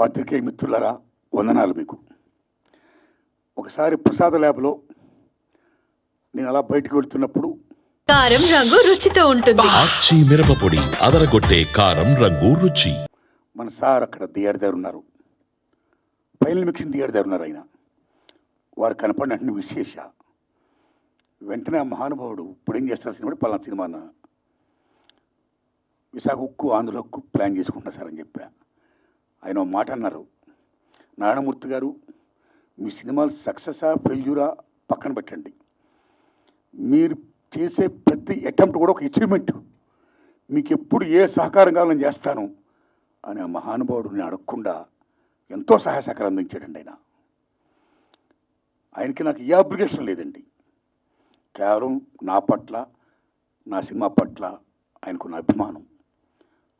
పాత్రికేయ మిత్రులారా వందనాలు మీకు. ఒకసారి ప్రసాద ల్యాబ్లో నేను అలా బయటకు వెళ్తున్నప్పుడు కారం రంగు రుచితో ఉంటుంది. ఆచి మిరపపొడి అదరగొట్టే కారం రంగు రుచి. మన సార్ అక్కడ దియాడిదారు ఉన్నారు. ఫైనల్ మిక్సింగ్ దియాడిదారు ఉన్నారు ఆయన. వారు కనపడిన వెంటనే విశేష. వెంటనే ఆ మహానుభావుడు ఇప్పుడు ఏం చేస్తారు సినిమా పలానా సినిమా విశాఖ ఉక్కు ఆంధ్ర హక్కు ప్లాన్ చేసుకుంటున్నా సార్ అని చెప్పా. ఆయన మాట అన్నారు. నారాయణమూర్తి గారు మీ సినిమాలు సక్సెసా ఫెయిల్యూరా పక్కన పెట్టండి. మీరు చేసే ప్రతి అటెంప్ట్ కూడా ఒక అచీవ్మెంట్. మీకు ఎప్పుడు ఏ సహకారం కావాలని చేస్తాను అని ఆ అడగకుండా ఎంతో సహాయ సహకారం అందించాడండి ఆయన. ఆయనకి నాకు ఏ అప్లికేషన్ లేదండి. కేవలం నా పట్ల నా సినిమా పట్ల ఆయనకున్న అభిమానం.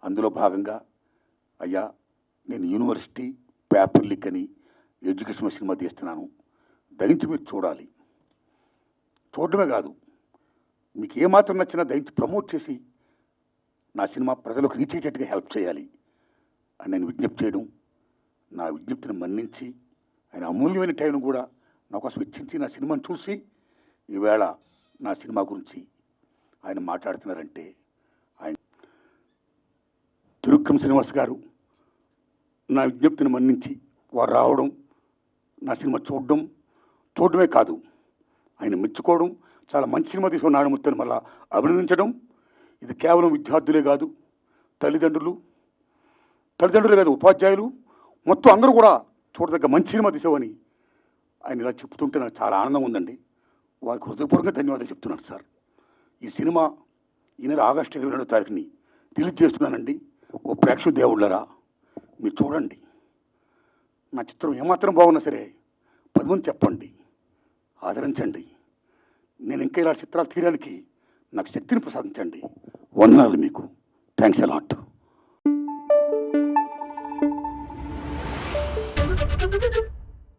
అందులో భాగంగా అయ్యా నేను యూనివర్సిటీ పేపర్ లీక్ అని ఎడ్యుకేషన్ సినిమా తీస్తున్నాను. దయించి మీరు చూడాలి. చూడడమే కాదు మీకు ఏమాత్రం నచ్చినా దయించి ప్రమోట్ చేసి నా సినిమా ప్రజలకు రీచ్ అయ్యేటట్టుగా హెల్ప్ చేయాలి అని నేను విజ్ఞప్తి చేయడం నా విజ్ఞప్తిని మన్నించి ఆయన అమూల్యమైన టైం కూడా నా కోసం వెచ్చించి నా సినిమాను చూసి ఈవేళ నా సినిమా గురించి ఆయన మాట్లాడుతున్నారంటే ఆయన తిరుక్రమ శ్రీనివాస్ గారు నా విజ్ఞప్తిని మన్నించి వారు రావడం నా సినిమా చూడడం చూడడమే కాదు. ఆయన మెచ్చుకోవడం చాలా మంచి సినిమా తీసుకున్న నాడముత్తని మళ్ళా అభినందించడం ఇది కేవలం విద్యార్థులే కాదు తల్లిదండ్రులు తల్లిదండ్రులే కాదు ఉపాధ్యాయులు మొత్తం అందరూ కూడా చూడదగ్గ మంచి సినిమా తీసావని ఆయన ఇలా చెప్తుంటే నాకు చాలా ఆనందం ఉందండి. వారికి హృదయపూర్వకంగా ధన్యవాదాలు చెప్తున్నాను సార్. ఈ సినిమా ఈ నెల ఆగస్టు ఇరవై రెండో తారీఖుని రిలీజ్ చేస్తున్నానండి. ఓ ప్రేక్షకు దేవుళ్ళరా. మీరు చూడండి. నా చిత్రం ఏమాత్రం బాగున్నా సరే పది మంది చెప్పండి. ఆదరించండి. నేను ఇంకా ఇలా చిత్రాలు తీయడానికి నాకు శక్తిని ప్రసాదించండి. వందనాలు మీకు. Thanks a lot Thank you.